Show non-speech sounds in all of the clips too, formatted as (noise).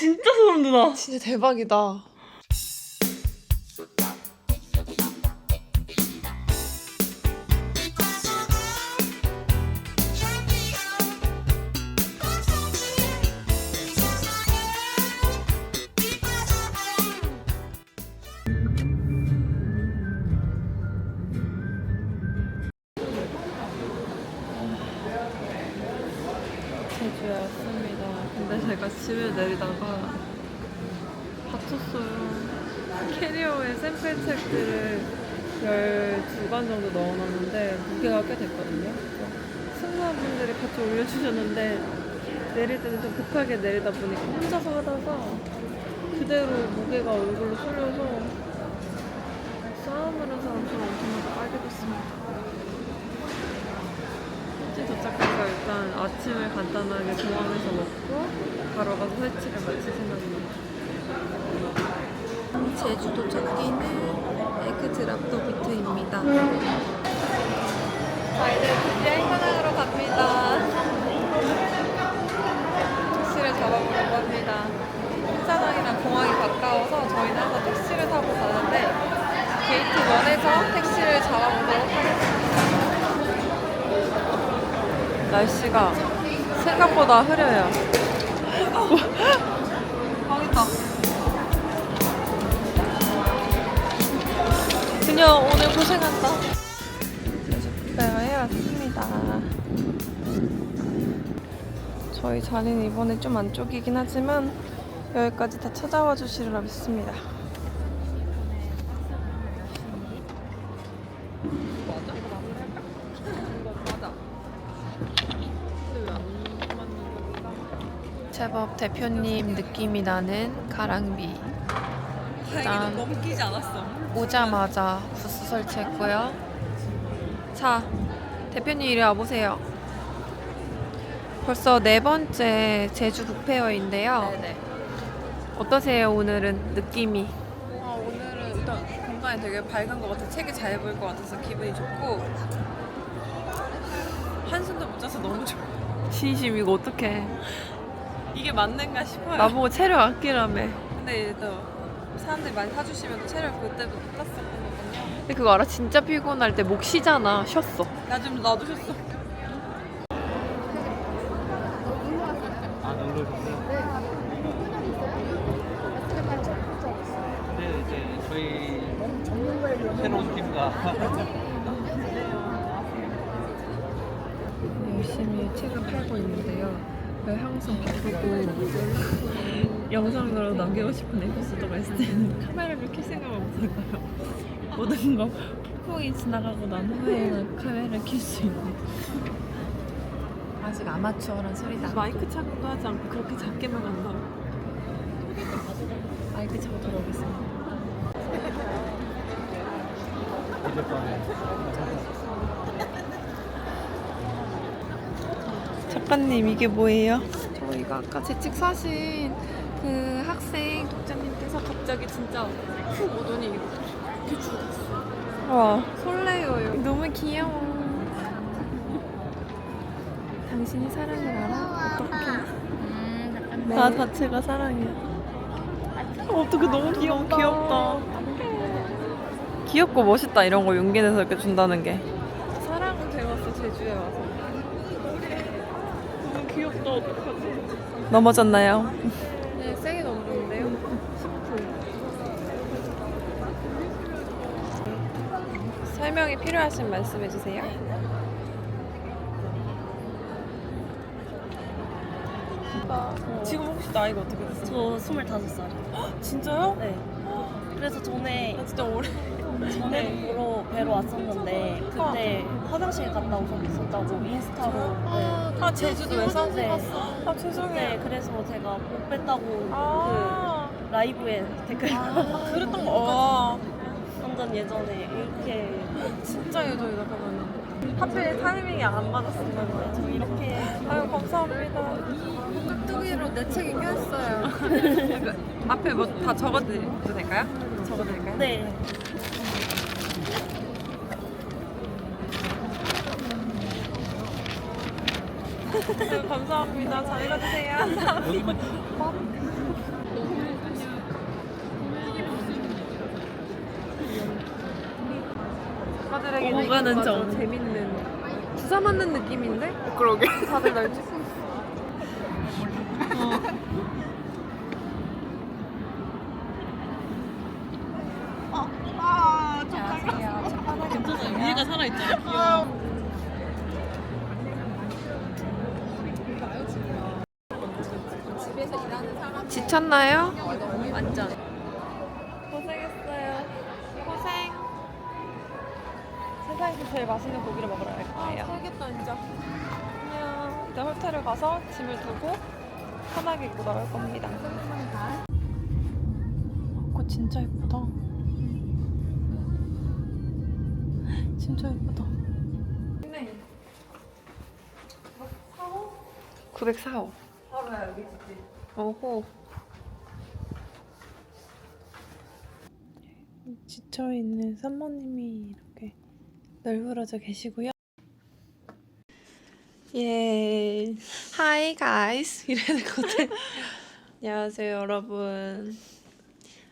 진짜 소름 돋아. 진짜 대박이다. 주에 왔습니다. 근데 제가 집에 내리다가 다쳤어요. 캐리어에 샘플 책들을 12관 정도 넣어놨는데 무게가 꽤 됐거든요. 승무원분들이 같이 올려주셨는데 내릴 때는 좀 급하게 내리다 보니까 혼자서 하다가 그대로 무게가 얼굴로 쏠려서 싸움을 한 사람처럼 엄청나게 빨개 됐습니다. 현지 도착해서 일단 아침을 간단하게 공항에서 먹고 바로 가서 설치를 마칠 생각입니다. 제주 도착기는 에그 드랍도 비트입니다. 저희는 드디어 행사장으로 갑니다. 택시를 잡아보려고 합니다. 행사장이랑 공항이 가까워서 저희는 항상 택시를 타고 가는데 게이트 1에서 택시를 잡아보도록 하겠습니다. 날씨가 생각보다 흐려요. 망했다. 그녀 오늘 고생한다. 페어에 왔습니다. 저희 자리는 이번에 좀 안쪽이긴 하지만 여기까지 다 찾아와 주시리라 믿습니다. 제법 대표님 느낌이 나는 가랑비. 일단 넘기지 않았어. 오자마자 부스 설치했고요. 자, 대표님 이리 와보세요. 벌써 네 번째 제주 북페어인데요. 네네. 어떠세요, 오늘은 느낌이? 아, 오늘은 일단 공간이 되게 밝은 것 같아. 책이 잘 보일 것 같아서 기분이 좋고 한숨도 못 자서 너무 좋아. 진심 이거 어떡해. 이게 맞는가 싶어요. 나보고 체력 아끼라며. 근데 또 사람들이 많이 사주시면 또 체력 그때부터 땄었거든요. 근데 그거 알아? 진짜 피곤할 때 목 쉬잖아. 쉬었어. 나좀 놔두셨어. 아 눌러주세요. 네 이제 저희 새로운 팀과 열심히 책을 팔고 있는데요. 왜 항상 바쁘고 영상으로 남기고 싶은 에피소드가 있을 때는 (laughs) 카메라를 켤 생각을 못할까요? 모든 거 폭풍이 지나가고 난 후에는 카메라를 켤 수 있는 아직 아마추어란 소리다 마이크 착용도 하지 않고 그렇게 작게만 간다고. 마이크 차고 들어오겠습니다 어젯밤에 작가님 이게 뭐예요? 저희가 아까 제책 사신 그 학생 독자님께서 갑자기 진짜 훅 오더니 이렇게 죽었어. 와 설레요. 너무 귀여워. 당신이 사랑을 알아? 어떡해? 나 자체가 사랑이야. 어떻게 너무 귀여워, 귀엽다. 귀엽고 멋있다 이런 거 용기 내서 이렇게 준다는 게. 사랑을 배웠어 제주에 와서. 너무 귀엽다 어떡하지? 넘어졌나요? 네 세게. 10분. 설명이 필요하신 말씀해 주세요. 지금 혹시 나이가 어떻게 되세요? 저 25살이요. 진짜요? 네. 그래서 전에 나 진짜 오래. 전에 보러 뵈러 왔었는데 그때 화장실 갔다 오셨다고 인스타로 네. 아 제주도에서? 네. 아 죄송해요. 네, 그래서 제가 못 뵀다고 아, 그 라이브에 댓글 아 그랬던 거. 와 완전 예전에 이렇게 진짜 예전이다 그러면. 하필 타이밍이 안 맞았으면 저 이렇게 아유 감사합니다. 깍두기로 내 책이 꼈어요. 그 (laughs) (laughs) 앞에 뭐 다 적어드려도 될까요? 적어드릴까요? 네. 네, 감사합니다. 잘. 여기만 가들에게 오가는 점. 재밌는 주사 맞는 느낌인데? 그러게. 다들 날 찍고 위에가 살아있잖아. 지쳤나요? 완전. 고생했어요. 고생. 세상에서 제일 맛있는 고기를 먹으러 갈 거예요. 살겠다 진짜. 안녕. 이제 호텔을 가서 짐을 두고 편하게 입고 나갈 겁니다. 꽃 진짜 예쁘다. 진짜 예쁘다. 904호. 바로야 여기 있지. 오호. 지쳐 있는 산모님이 이렇게 널브러져 계시고요. 예. Hi guys. 이래야 될것 같아. 안녕하세요, 여러분.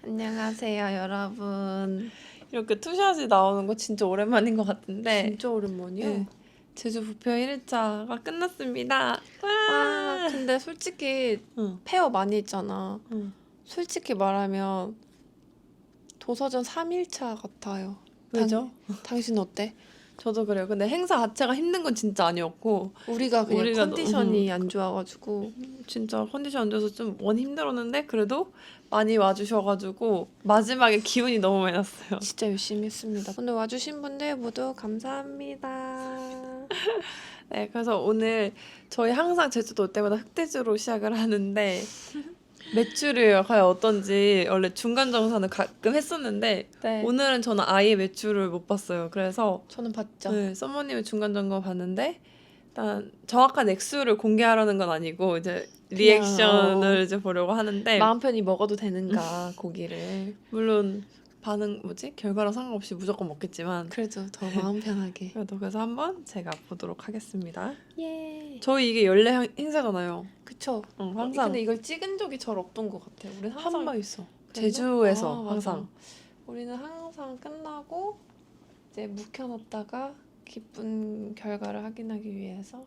안녕하세요, 여러분. 이렇게 투샷이 나오는 거 진짜 오랜만인 것 같은데. 진짜 오랜만이야. 네. 제주 부표 1일차가 끝났습니다. 와, 근데 솔직히 응. 페어 많이 있잖아. 응. 솔직히 말하면 도서전 3일차 같아요. 왜죠? 당신 어때? 저도 그래요. 근데 행사 자체가 힘든 건 진짜 아니었고 우리가 그냥 우리가 컨디션이 안 좋아가지고 진짜 컨디션 안 좋아서 좀 원 힘들었는데 그래도 많이 와주셔가지고 마지막에 기운이 너무 많이 났어요. 진짜 열심히 했습니다. 오늘 와주신 분들 모두 감사합니다. (laughs) 네, 그래서 오늘 저희 항상 제주도 올 때마다 흑돼지로 시작을 하는데 매출이 과연 어떤지 원래 중간 정산을 가끔 했었는데 네. 오늘은 저는 아예 매출을 못 봤어요. 그래서 저는 봤죠. 네, 썸머님의 중간 점검 봤는데 일단 정확한 액수를 공개하려는 건 아니고 이제 리액션을 어. 이제 보려고 하는데 마음 편히 먹어도 되는가 고기를. 물론 반응 뭐지 결과랑 상관없이 무조건 먹겠지만 그래도 더 마음 편하게. 그래도 그래서 한번 제가 보도록 하겠습니다. 예. 저희 이게 연례 행- 행사잖아요. 그쵸. 응, 항상 근데 이걸 찍은 적이 잘 없던 것 같아요. 우리 항상 한번 있어. 그랬나? 제주에서 아, 맞아. 항상 우리는 항상 끝나고 이제 묵혀놨다가 기쁜 결과를 확인하기 위해서.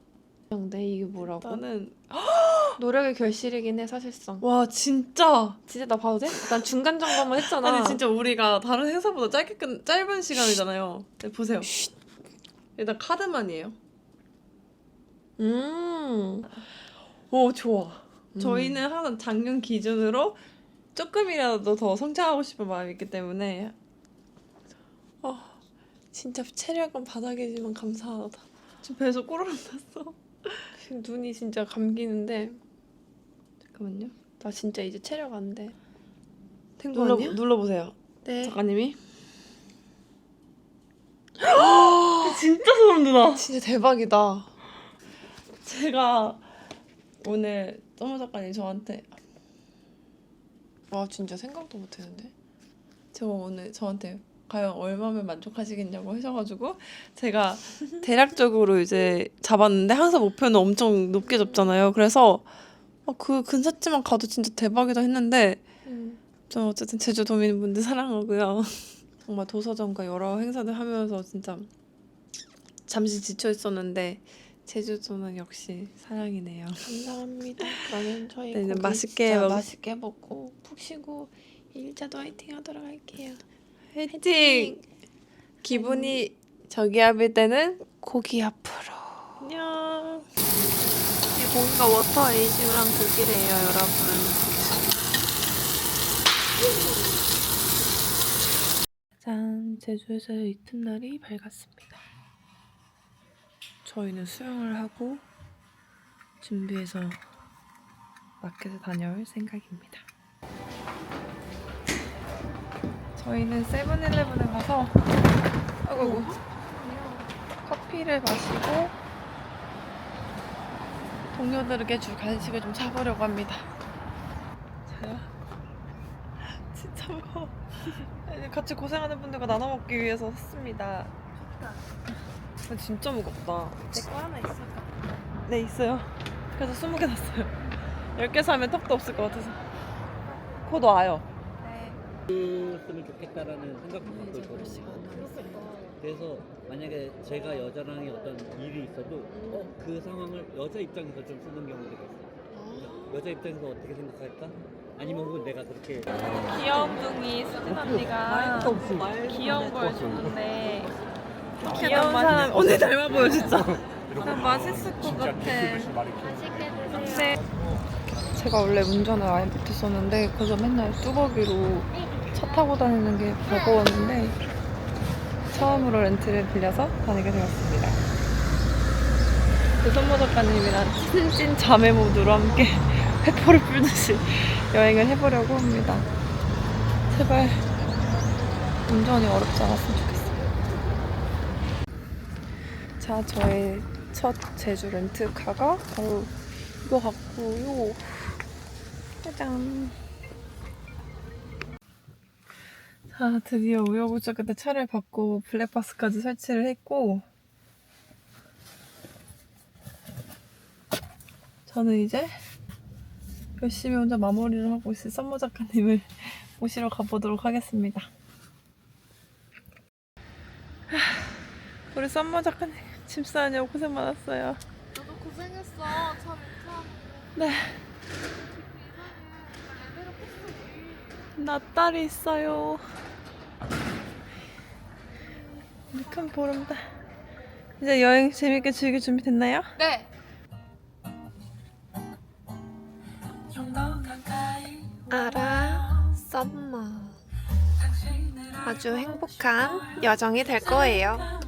네 이게 뭐라고? 나는 (gasps) 노력의 결실이긴 해 사실상. 와 진짜 진짜 나 봐도 돼? 난 중간 점검을 했잖아. 아니 진짜 우리가 다른 행사보다 짧게 끝 짧은 시간이잖아요. 네, 보세요. 일단 카드만이에요. 음. 오 좋아. 음. 저희는 항상 작년 기준으로 조금이라도 더 성장하고 싶은 마음이 있기 때문에 어, 진짜 체력은 바닥이지만 감사하다. 지금 배에서 꼬르륵 났어. 지금 눈이 진짜 감기는데 잠깐만요. 나 진짜 이제 체력 안 돼. 된거 눌러 아니야? 눌러보세요. 네. 작가님이. (gasps) 진짜 소름 돋아. 진짜 대박이다. 제가 오늘 서무 작가님 저한테 와 진짜 생각도 못했는데. 제가 오늘 저한테 과연 얼마면 만족하시겠냐고 하셔가지고 제가 (laughs) 대략적으로 이제 잡았는데 항상 목표는 엄청 높게 잡잖아요. 그래서 어, 그 근사치만 가도 진짜 대박이다 했는데 음. 저 어쨌든 제주 도민 분들 사랑하고요. (laughs) 정말 도서전과 여러 행사들 하면서 진짜 잠시 지쳐 있었는데 제주도는 역시 사랑이네요. 감사합니다. 그러면 (laughs) 저희 네, 고기 맛있게 진짜 먹- 맛있게 먹고 푹 쉬고 일자도 화이팅 하도록 할게요. 화이팅! 기분이 저기압일 때는 고기 앞으로. 안녕. 이 고기가 워터 에이징이랑 고기래요, 여러분. 짠, 제주에서의 이튿날이 밝았습니다. 저희는 수영을 하고 준비해서 마켓에 다녀올 생각입니다. 저희는 세븐일레븐에 가서 아이고 커피를 마시고 동료들에게 줄 간식을 좀 사보려고 합니다. 자요. (laughs) 진짜 무거워. (laughs) 같이 고생하는 분들과 나눠 먹기 위해서 샀습니다. 근데 진짜 무겁다. 내 거 하나 있을까? 네 있어요. 그래서 20개 샀어요. 10개 사면 턱도 없을 것 같아서. 곧 와요. 했으면 좋겠다라는 생각도 갖고 있거든요. 그래서 만약에 제가 여자랑의 어떤 일이 있어도 어, 그 상황을 여자 입장에서 좀 쓰는 경우들이 있어요. 여자 입장에서 어떻게 생각할까? 아니면 혹은 내가 그렇게 귀염둥이 수진 언니가 귀여운 걸 줬는데 귀여운 사람 언니 닮아 보여 진짜. (laughs) 나 맛있을 것 같아. 네. 제가 원래 운전을 아예 못했었는데 그래서 맨날 뚜벅이로 차 타고 다니는 게 버거웠는데 처음으로 렌트를 빌려서 다니게 되었습니다. 그 선모 작가님이랑 친찐 자매 모드로 함께 (laughs) 회포를 불듯이 여행을 해보려고 합니다. 제발 운전이 어렵지 않았으면 좋겠어요. 자, 저의 첫 제주 렌트카가 바로 이거 같고요. 짜잔. 자, 드디어 우여곡절 끝에 차를 받고 블랙박스까지 설치를 했고 저는 이제 열심히 혼자 마무리를 하고 있을 썸머 작가님을 (laughs) 모시러 가보도록 하겠습니다. 하, 우리 썸머 작가님 짐 싸느냐고 고생 많았어요. 너도 고생했어. 차 렌트하고. 네. 나 딸이 있어요. 큰 보름달. 이제 여행 재밌게 즐길 준비 됐나요? 네. 알아, 썸머. 아주 행복한 여정이 될 거예요.